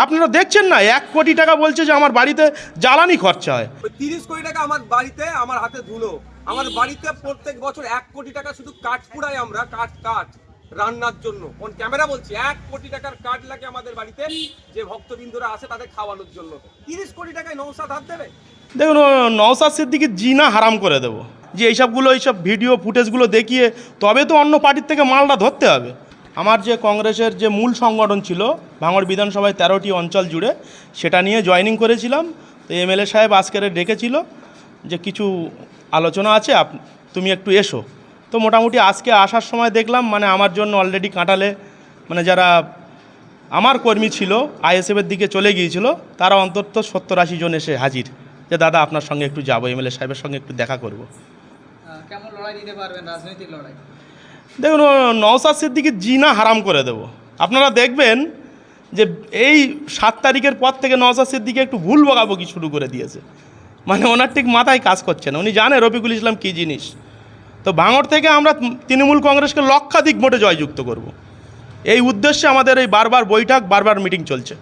আপনারা দেখছেন না এক কোটি টাকা বলছে যে আমার বাড়িতে জ্বালানি খরচা হয়। তিরিশ কোটি টাকা আমার বাড়িতে আমার হাতে ধুলো। আমার বাড়িতে প্রত্যেক বছর এক কোটি টাকা শুধু কাঠ পুড়াই আমরা কাঠ কাঠ রান্নার জন্য। কোন ক্যামেরা বলছি এক কোটি টাকার কাঠ লাগে আমাদের বাড়িতে যে ভক্তবিন্দুরা আসে তাদের খাওয়ানোর জন্য। তিরিশ কোটি টাকায় নৌসাদ হাত দেবে? দেখুন নওসাদ সিদ্দিকি জিনা হারাম করে দেবো। যে এইসবগুলো এইসব ভিডিও ফুটেজগুলো দেখিয়ে তবে তো অন্য পার্টির থেকে মালটা ধরতে হবে। আমার যে কংগ্রেসের যে মূল সংগঠন ছিল ভাঙড় বিধানসভায় তেরোটি অঞ্চল জুড়ে, সেটা নিয়ে জয়েনিং করেছিলাম। তো এমএলএ সাহেব আজকের ডেকেছিল যে কিছু আলোচনা আছে, আপ, তুমি একটু এসো। তো মোটামুটি আজকে আসার সময় দেখলাম মানে আমার জন্য অলরেডি কাঁটালে মানে যারা আমার কর্মী ছিল আইএসএফের দিকে চলে গিয়েছিল, তারা অন্তত সত্তর আশি জন এসে হাজির। যে দাদা, আপনার সঙ্গে একটু যাব, এমএলএ সাহেবের সঙ্গে একটু দেখা করব। কেমন লড়াই দিতে পারবেন, রাজনৈতিক লড়াই? দেখুন নওসাদ সিদ্দিকি জিনা হারাম করে দেব। আপনারা দেখবেন যে এই সাত তারিখের পর থেকে নওসাদ সিদ্দিকি একটু ভুল বকাবকি শুরু করে দিয়েছে। মানে ওনার ঠিক মাথায় কাজ করছে না। উনি জানে রফিকুল ইসলাম কী জিনিস। তো ভাঙড় থেকে আমরা তৃণমূল কংগ্রেসকে লক্ষাধিক ভোটে জয়যুক্ত করব। এই উদ্দেশ্যে আমাদের এই বারবার বৈঠক বারবার মিটিং চলছে।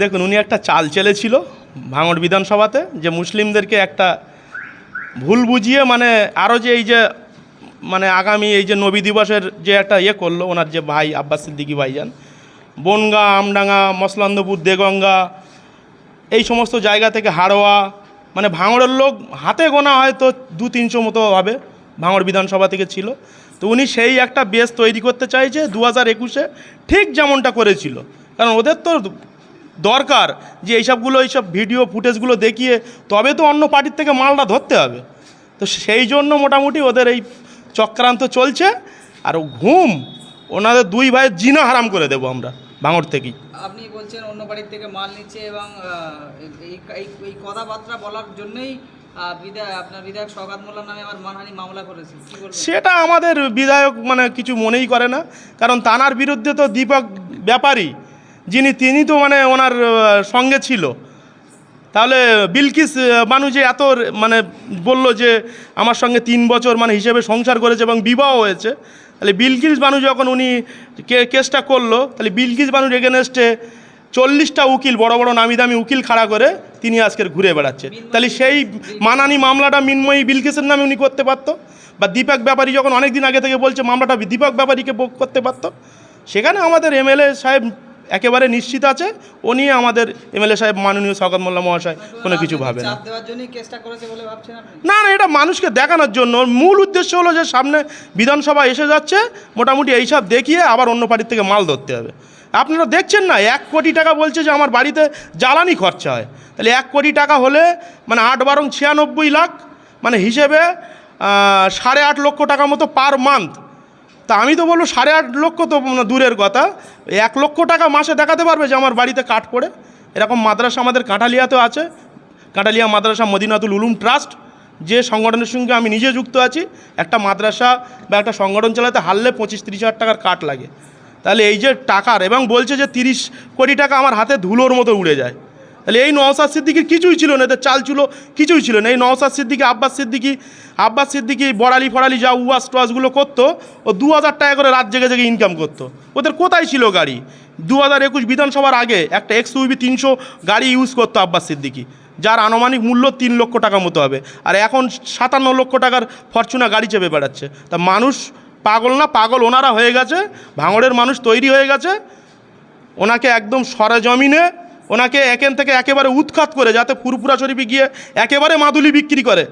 দেখুন উনি একটা চাল চেলেছিল ভাঙড় বিধানসভাতে যে মুসলিমদেরকে একটা ভুল বুঝিয়ে মানে আরও যে এই যে মানে আগামী এই যে নবী দিবসের যে একটা ইয়ে করল, ওনার যে ভাই আব্বাস সিদ্দিকি ভাইজান, বনগা, আমডাঙ্গা, মসলান্দপুর, দেগঙ্গা, এই সমস্ত জায়গা থেকে হাড়োয়া মানে ভাঙড়ের লোক হাতে গোনা হয়তো দু তিনশো মতো হবে, ভাঙড় বিধানসভা থেকে ছিল। তো উনি সেই একটা বেস তৈরি করতে চাইছে, দু হাজার একুশে ঠিক যেমনটা করেছিল। কারণ ওদের তো দরকার যে এইসবগুলো এইসব ভিডিও ফুটেজগুলো দেখিয়ে তবে তো অন্য পার্টির থেকে মালটা ধরতে হবে। তো সেই জন্য মোটামুটি ওদের এই চক্রান্ত চলছে আর ঘুম ওনাদের দুই ভাইয়ের জিনা হারাম করে দেবো আমরা ভাঙড় থেকেই। আপনি বলছেন অন্য বাড়ির থেকে মাল নিচ্ছে এবং এই কথাবার্তা বলার জন্যই বিধায়ক আপনার বিধায়ক সৌগাত মোল্লার নামে আমার মানহানি মামলা করেছে। সেটা আমাদের বিধায়ক মানে কিছু মনেই করে না কারণ তানার বিরুদ্ধে তো দীপক ব্যাপারী যিনি, তিনি তো মানে ওনার সঙ্গে ছিল। তাহলে বিলকিস বানু যে এত মানে বলল যে আমার সঙ্গে তিন বছর মানে হিসেবে সংসার করেছে এবং বিবাহ হয়েছে, তাহলে বিলকিস বানু যখন উনি কেসটা করল, তাহলে বিলকিস বানুর এগেনস্টে চল্লিশটা উকিল, বড় বড় নামি দামি উকিল খাড়া করে তিনি আজকের ঘুরে বেড়াচ্ছে। তাহলে সেই মানানি মামলাটা মিনময়ী বিলকিসের নামে উনি করতে পারতো? বা দীপক ব্যাপারী যখন অনেক দিন আগে থেকে বলছে, মামলাটা দীপক ব্যাপারীকে করতে পারতো? সেখানে আমাদের এমএলএ সাহেব একেবারে নিশ্চিত আছে ও নিয়ে আমাদের এমএলএ সাহেব মাননীয় শওকত মোল্লা মহাশয় কোনো কিছু ভাবে না। না না এটা মানুষকে দেখানোর জন্য। মূল উদ্দেশ্য হলো যে সামনে বিধানসভা এসে যাচ্ছে মোটামুটি এইসব দেখিয়ে আবার অন্য পার্টির থেকে মাল ধরতে হবে। আপনারা দেখছেন না এক কোটি টাকা বলছে যে আমার বাড়িতে জ্বালানি খরচা হয়। তাহলে এক কোটি টাকা হলে মানে আট বারং ছিয়ানব্বই লাখ মানে হিসেবে সাড়ে আট লক্ষ টাকা মতো পার মান্থ তা আমি তো বলব সাড়ে আট লক্ষ তো দূরের কথা। এক লক্ষ টাকা মাসে দেখাতে পারবে যে আমার বাড়িতে কাঠ পড়ে। এরকম মাদ্রাসা আমাদের কাঁঠালিয়াতেও আছে। কাঁঠালিয়া মাদ্রাসা মদিনাতুল উলুম ট্রাস্ট। যে সংগঠনের সঙ্গে আমি নিজে যুক্ত আছি, একটা মাদ্রাসা বা একটা সংগঠন চালাতে হারলে পঁচিশ তিরিশ হাজার টাকার কাঠ লাগে। তাহলে এই যে টাকার, এবং বলছে যে তিরিশ কোটি টাকা আমার হাতে ধুলোর মতো উড়ে যায়। তাহলে এই নওসাদ সিদ্দিকির কিছুই ছিল না, এদের চাল ছিল কিছুই ছিল না। এই নওসাদ সিদ্দিকি, আব্বাস সিদ্দিকি আব্বাস সিদ্দিকি, বড়ালি ফড়ালি যা উয়াস টুয়াসগুলো করতো, ও দু হাজার টাকা করে রাত জেগে জেগে ইনকাম করতো। ওদের কোথায় ছিল গাড়ি? দু হাজার একুশ বিধানসভার আগে একটা এক্স ইউবি তিনশো গাড়ি ইউজ করতো আব্বাস সিদ্দিকি। যার আনুমানিক মূল্য তিন লক্ষ টাকা মতো হবে। আর এখন সাতান্ন লক্ষ টাকার ফরচুনা গাড়ি চেপে বেড়াচ্ছে। তা মানুষ পাগল না? পাগল ওনারা হয়ে গেছে, ভাঙড়ের মানুষ তৈরি হয়ে গেছে। ওনাকে একদম সরেজমিনে ওনাকে এখান থেকে একেবারে উৎখাত করে যাতে ফুরপুরা শরীফে গিয়ে একেবারে মাদুলি বিক্রি করে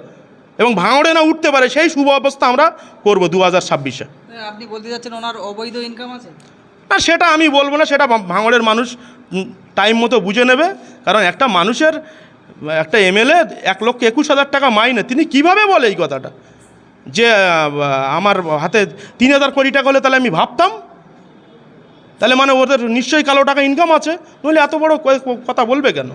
এবং ভাঙড়ে না উঠতে পারে সেই শুভ অবস্থা আমরা করব দু হাজার ছাব্বিশে আপনি বলতে যাচ্ছেন ওনার অবৈধ ইনকাম আছে? না সেটা আমি বলব না সেটা ভাঙড়ের মানুষ টাইম মতো বুঝে নেবে। কারণ একটা মানুষের একটা এমএলএ এক লক্ষ একুশ হাজার টাকা মাইনে তিনি কীভাবে বলে এই কথাটা? যে আমার হাতে তিন হাজার কোটি টাকা হলে তাহলে আমি ভাবতাম তাহলে মানে ওদের নিশ্চয়ই কালো টাকা ইনকাম আছে। নইলে এত বড় কথা বলবে কেন?